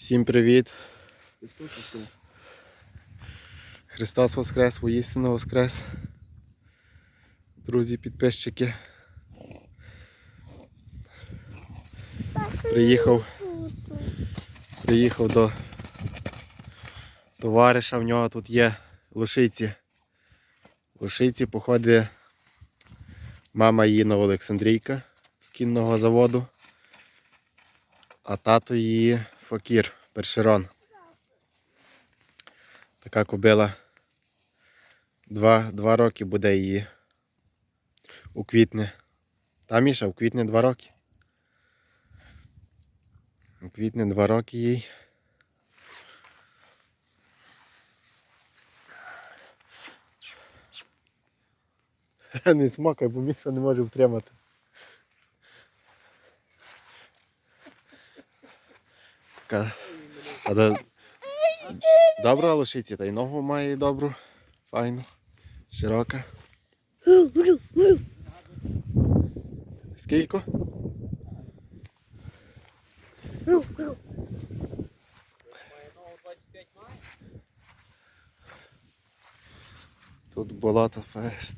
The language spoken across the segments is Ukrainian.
Всім привіт! Христос Воскрес, воістину Воскрес. Друзі, підписчики. Приїхав. Приїхав до товариша, в нього тут є лошиці. Лошиці походить мама її Новоолександрійка з кінного заводу, а тато її Факір, першерон. Така кобила. Два, два роки буде її у квітні. Та Міша, у квітні два роки. У квітні два роки їй. Не смакай, бо Міша не може втримати. Така. Добра лошиця, та й ногу має добру, файну, широка. Скільки? Тут болото фест.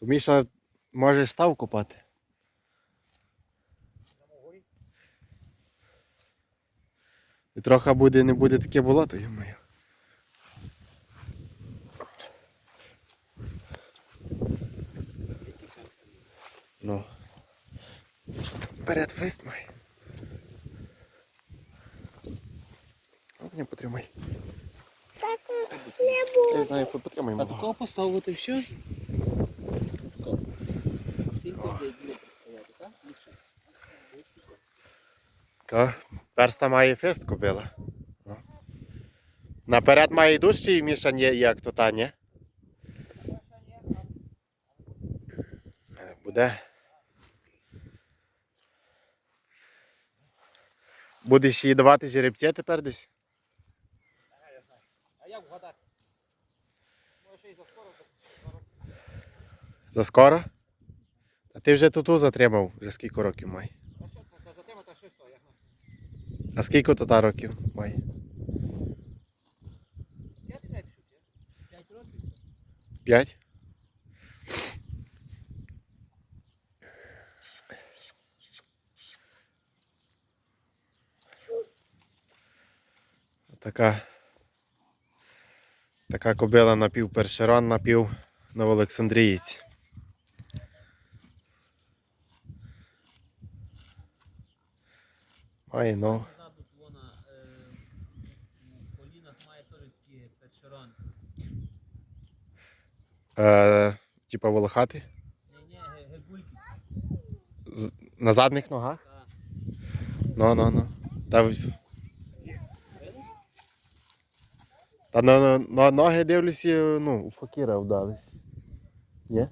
Міша можеш став копати? І трохи буде, не буде таке болото, йомаю. Ну. Вперед фест май. О, не потримай. Так не буде. Я знаю, потримай А мого. такого поставити все? Діло представляти, так? Перста має фест кобила. Наперед має дужчий Міша, ні, як то та, ні? Е, Буде. Будеш їй давати жеребця тепер десь? А як вгадати? Може скоро. За скоро? А ти вже тут затримав, вже скільки років має. А що це за тема та що то? Як А скільки то та років має? П'ять років? П'ять? Така, така кобила напів першерон, напів новоолександрієць. Має ну, Ззаду вона е, у колінах має теж такі першерон. Е, типа волохати. Ні, ні, гебульки. На задніх ногах? Ну, ну, ну. Та, та на, на, на ноги дивлюся, ну, у факіра вдались. Ні?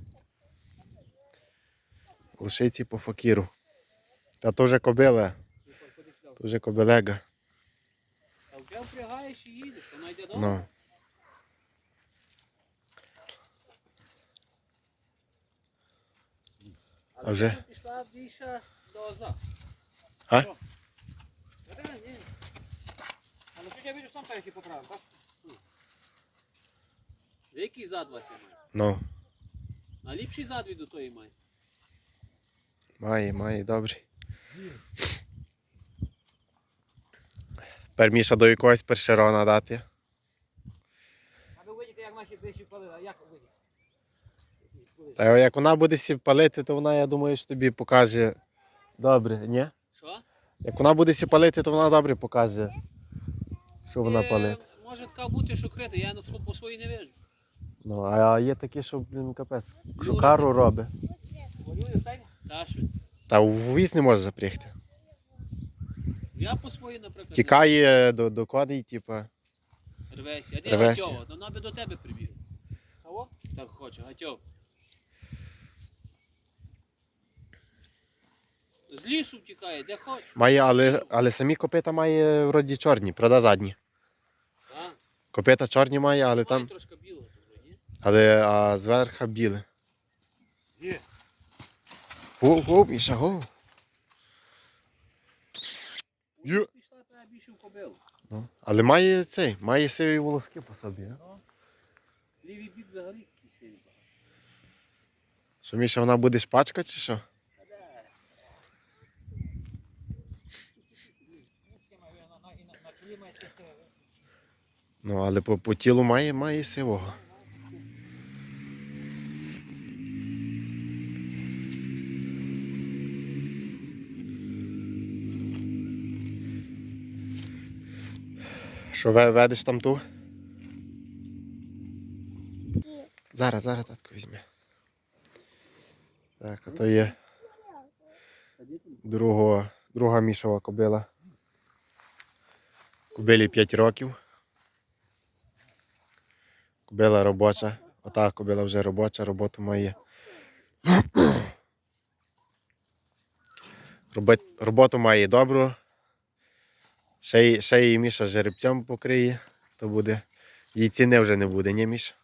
Лишиці по факіру. Та то вже кобила, сюди. то вже кобелега. А вже впрягаєш і їдеш, вона йде добре. Ну. Але а вже? пішла більше до. А? А ну тут я бачу сам перехід поправив, так? Ну. Який зад Вася має? Ну, А ліпший зад від у тої має. має, має, добрий. Тепер Міша до якогось першерона дати. А ви видите, як наші більші палили, а як видите? Та як вона буде сі палити, то вона, я думаю, що тобі покаже добре, ні? Що? Як вона буде сі палити, то вона добре покаже, що вона Е, палить. Може така бути, що крита, я на по своїй не вижу. Ну, а є такі, що, блін, капець, шукару робить. Та що? Та у віз не може запрягти. Я по своїй, наприклад, Тікає до, до коней, типа. рвесі. А де Рвесі. Гатьова? То вона би до тебе прибіг. Кого? Так хоче, Гатьов. Лісу втікає, де хоче. Має, але, але самі копита має вроді чорні, правда задні. Так. Копита чорні має, але Має там. трошки білого тут, вроді. Але а зверху біле. Є. Гоу, гоу, Міша, гоу. Є. Пішла Треба більше в кобилу. Ну. Але має цей, має сиві волоски по собі. а? Ну. Лівий бік взагалі кисень. Що Міша, вона буде шпачка чи що? Ну, але по, по тілу має, має сивого. Що ведеш там ту? Зараз, зараз татко візьме. Так, а то є другого, друга мішова кобила. Кобилі 5 років. Кобила робоча. Ота кобила вже робоча, роботу має. Роботу має добру. Ще, й- ще її Міша жеребцем покриє, то буде. Її ціни вже не буде, ні, Міш?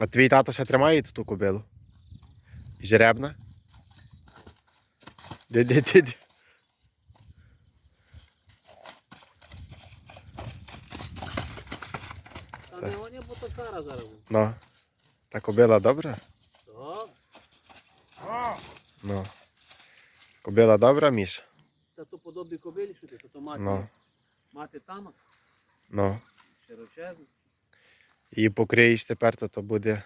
А твій тато ще тримає ту кобилу? Жеребна? Де, де, де, де? Та не вони бо то кара зараз. Ну. Та кобила добра? Так. Ну. Кобила добра, Міш? Та то подобі кобилі, що ти, то, то мати. Ну. Мати тамак, Ну. широчезна. Її покриєш тепер, то, то буде.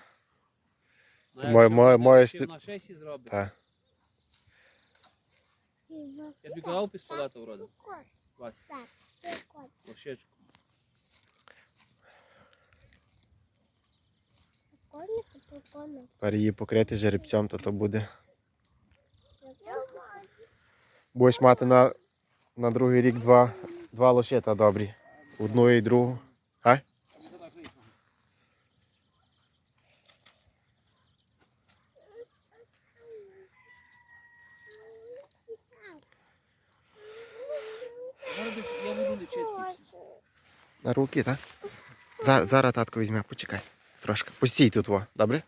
Ну, Моє- якщо моє- буде, моє на шесі зробить. Та. Я тобі казав пістолета вроде. Вась, прикольно. Тепер її покрити жеребцем, то, то буде. Будеш мати на, на другий рік два, два лошита добрі. Одну і другу. А? Зараз десь я буду не чистий. На руки, так? Зараз, зараз татко візьме, почекай. Трошки. Постій тут, во, добре?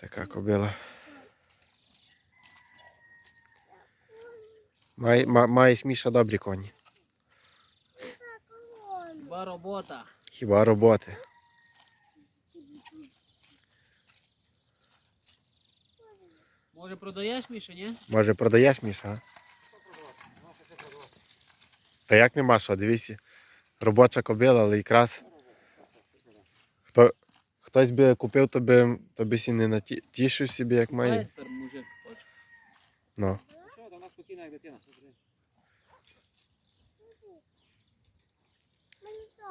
Така кобила. Май, ма, маєш Міша добрі коні. Ба робота. Хіба роботи. Може продаєш, Міша, ні? Може продаєш Міша? а? Та як нема що, дивися. Робоча кобила, але якраз. Хто, хтось би купив, то би, то би сі не натішив собі, як Має. Ну.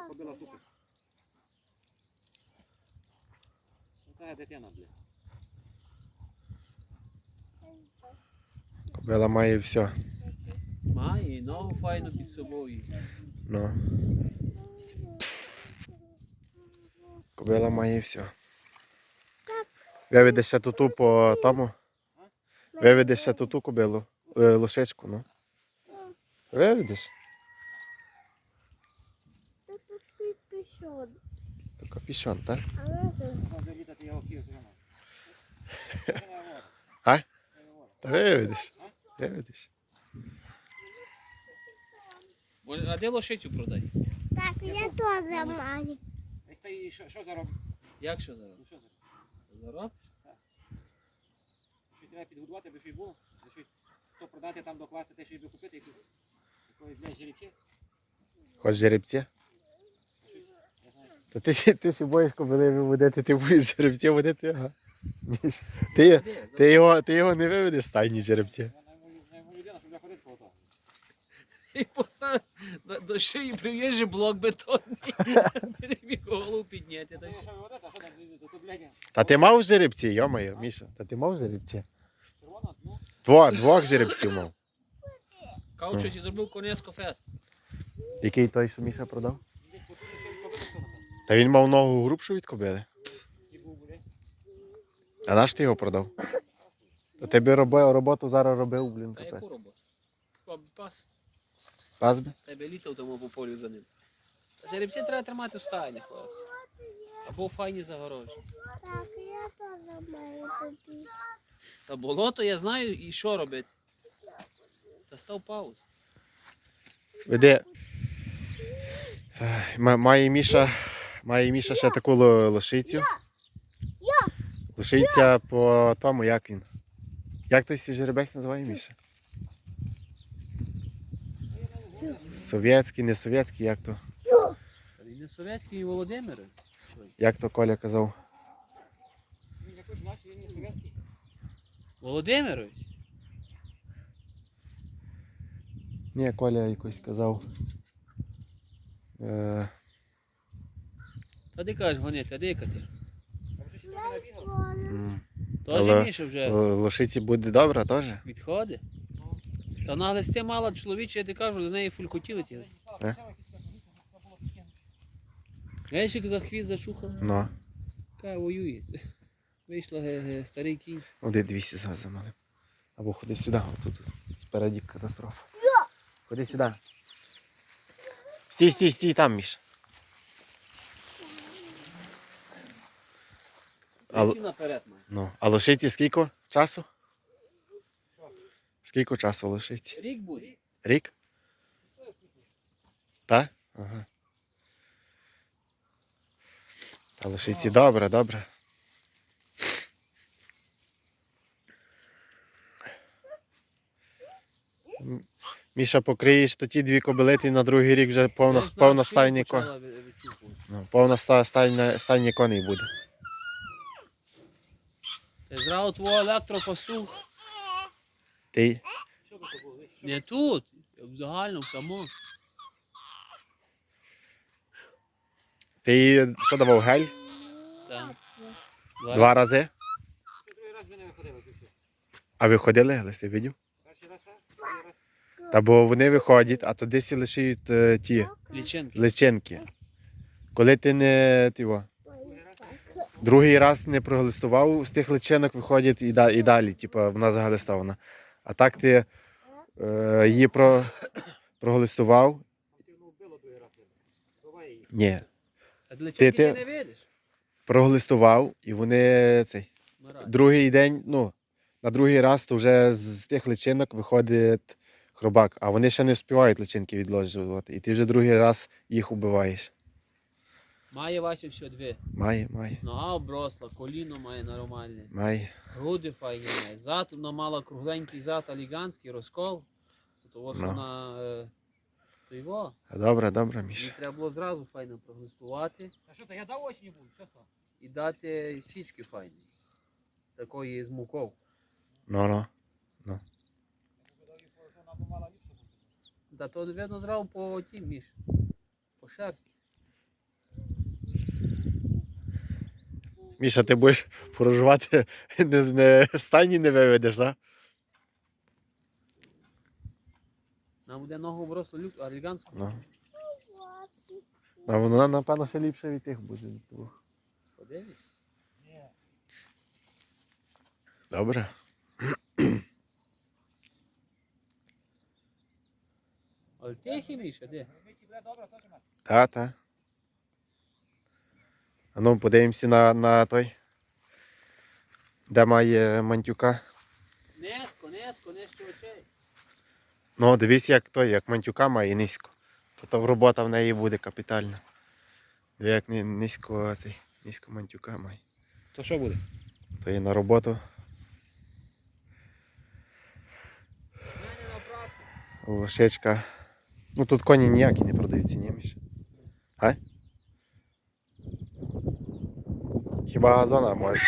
Кобила супер. Така дитина, блядь. Кобила має все. Має і ногу файну під собою. Ну. Кобила має все. Виведеш ще туту по тому. Виведеш ще туту кобилу. Е, лошечку, ну. Виведеш. То капішон, так? Виведеш. Виведеш. А де лошицю продай? Так, я теж маю. Що, що зароб? Як що зараз? Ну що зароб? Зароб? Що треба підгодувати, аби щось було? Аби щось то продати там докласти, те, що би купити, якусь якоїсь для жеребці. Хоч жеребці? Я. Та ти, ти сі боїш кобили виводити, ти будеш жеребці водити. Ага. Ти, ти, його, ти його не виведеш з стайні по. І постав до, шиї прив'єжі блок бетонний. Тобі голову підняти. Та ти мав жеребці, йомаю, Міша. Та ти мав жеребці? ну, двох жеребців мав. Що ти зробив конецько фест. Який той, що Міша продав? Та він мав ногу грубшу від кобили. А наш ти його продав? Та ти робив, роботу зараз робив, блін, Та капець. яку роботу? Пас. Пас би? Тебе літав тому по полю за ним. Жеребці треба тримати в стайні, хлопці. Або в файні загорожі. Так, я теж маю тобі. Та болото я знаю і що робити. Та став пауз. Ма- Має Міша, має Міша ще таку ло- лошицю. Лошиця по тому, як він. Як той сій жеребець називає Міша? Совєтський, не совєтський, як то, він не совєтський і Володимир. як то Коля казав. Він якось наче він не совєтський. Володимирович? Ні, Коля якось казав. Е, Та ти кажеш гонити, а дикати. Там Але- Міша вже лошиці буде добре теж. відходить. Та вона листи мала чоловіче, я ти кажу, з неї фулькотіли ті. Е? Вещик за хвіст зачухав, Ну, яка воює. Вийшла ге- ге, старий кінь. один 200 зразу мали. Або ходи сюди, тут спереді катастрофа. Ходи сюди. Стій, стій, стій там, Міш. А, л- наперед має. ну, а лошиці скільки часу? Скільки часу лошиці? Рік буде. Рік? Так? Ага. А лошиці добре, добре. М, Міша, покриєш то ті дві кобилити на другий рік вже повна, повна що стайні, почала ко... ви- відчухувати. ну, повна ста, стайня, стайні коней буде. Ти зразу твого електропастух. Ти? Не тут, в загальному тому. Ти їй що давав гель? Там. Два рази? Ти раз ми не виходили. А ви ходили, видів? Раз так, раз. Та бо вони виходять, а тоді сі лишають е, ті Лічинки. личинки. Коли ти не ти, во. Другий раз не проглистував, з тих личинок виходять і, да, і далі, типу, вона заглистована. А так ти е, її про, проглистував? Ні. Ти- ти. Проглистував, і вони цей. Другий день, ну, на другий раз то вже з тих личинок виходить хробак, а вони ще не встигають личинки відложувати. І ти вже другий раз їх убиваєш. Має Вася все дві. Має, має, Нога обросла, коліно має нормальне, має. груди файні має. Зад вона мала кругленький зад, аліганський розкол. Того що Ну. на е, то його. А Добре, добре, Їй Міша. треба було зразу файно проглистувати А що то я дав осінь був? Що то? і дати січки файні. Такої з муков. Ну, ну. Вона бути. Та то видно зразу по тім між. По шерсті. Міша, ти будеш проживати, не, не стані не виведеш, так? Нам буде ногу обросло люк, аліганську. Ну. А вона, напевно, ще ліпше від тих буде. від двох. Подивись. Ні. Добре. Але тихий Міша, де? Та, та. А ну, подивимося на, на той. Де має мантюка. Неско, неско, нижче очей. Ну, дивись, як той, як мантюка має низько. То, то робота в неї буде капітальна. Як низько цей, низько мантюка має. То що буде? То і на роботу лошечка. Ну тут коні ніякі не продаються, ні, Міша? А? Хіба газона можеш.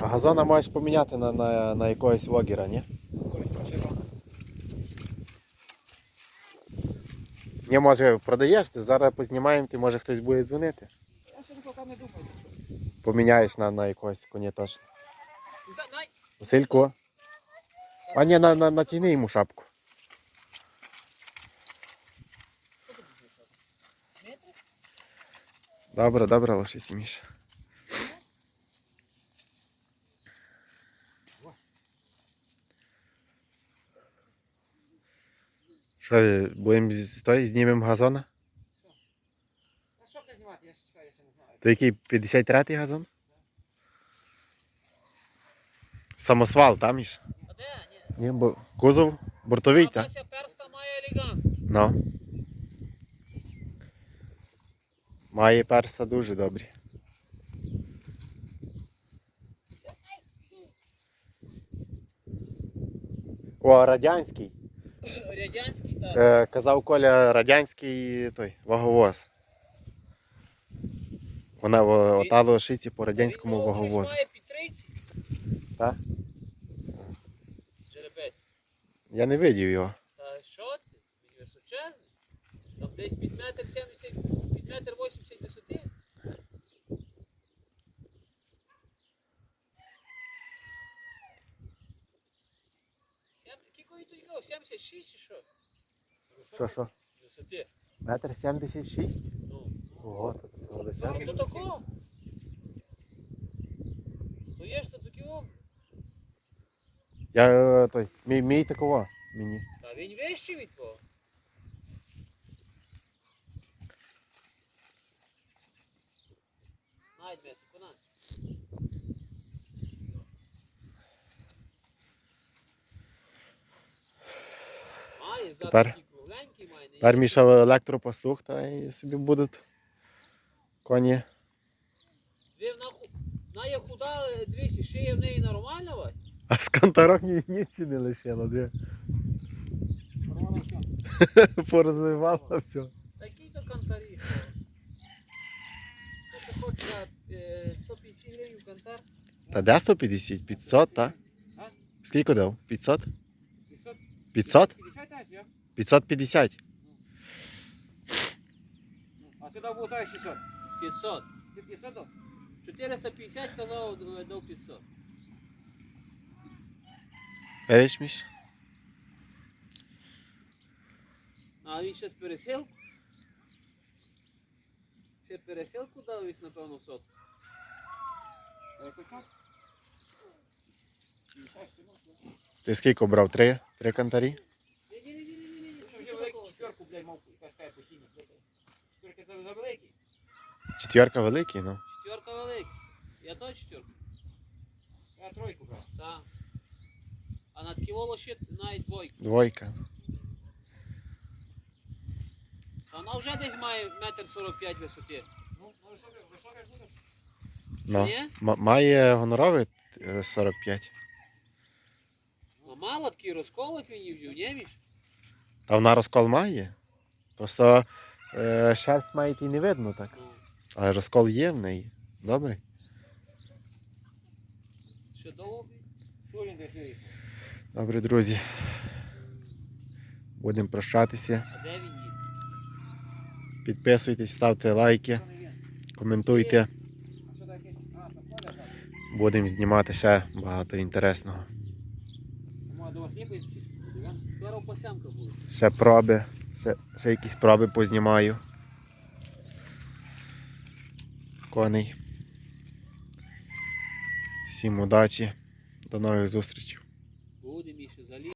А газона можеш поміняти на, на, на якогось вогіра, ні? Ні, може продаєш, ти зараз познімаємо, ти може хтось буде дзвонити. Я ще поки не думаю. Поміняєш на, на якогось коні точно. Василько. А ні, на, на, натягни йому шапку. Добре, добре, лошиці, Міша. Що, будемо з той, знімемо газона? А що ти знімати? Я ще чекаю, я ще не знаю. То який 53-й газон? Самосвал, там іж? А де? Ні. Ні, бо кузов бортовий, так? Перста має елегантський. Ну. Має перса дуже добрі. О, радянський. Радянський, так. Е, казав Коля, радянський той, ваговоз. Вона ота лошиці по радянському Він, ваговозу. має під 30. Так? Жеребець. Я не видів його. Та що ти? Він височезний. Там десь під метр 70, під метр 80 висоти. Сем- Кілько він 76 чи що? Що, що? Висоти. Метр 76? Ну. Ого, то це Ну, величезно. то тако. Стоїш то такі о. Я е, той, мій, мій такого мені. Та він вищий від твого. Найд, Бету, конай. Має, зад Тепер- Тепер є. Електропастух, та і собі будуть коні. Вона є худа, дивись, шия в неї нормальна, Вась? А з кантором ні, ніці не лишило, де Порвало все. порозвивало все. Такий то кантарі. Ти хочеш е, 150 гривень кантар? Та де 150? 500, так? Скільки дав? 500? 500? 500? 50 так, я? 550. Ну, А ти дав болтай 600. 500. Ти 500 дав? 450 казав, е, дав 500. Видиш, Міш? А він ще з пересилку? Ще пересилку дав весь, напевно, сотку. 500? 50 секунд. Ти скільки брав? Три? Три кантарі? Ні-ні-ні-ні-ні, Що вже велику мав постійно. Четверки за, за великі. Четверка великий, ну. Четверка велика. Я то четверка. Я тройку брав. Так. А над ківоло ще навіть двойка. Двойка. Вона вже десь має метр 45 висоти. Ну, ну високе, високе буде. Ну. Ні? М- має гоноровий е, 45. Ну мало такий розколик він їй взяв, не? Та вона розкол має. Просто е, шерсть має і не видно так. Але розкол є в неї. Добре. ще довго. Добре, друзі. Будемо прощатися. Підписуйтесь, ставте лайки, коментуйте. Будемо знімати ще багато інтересного. Ще проби, ще, ще якісь справи познімаю. Коней. Всім удачі. До нових зустрічей.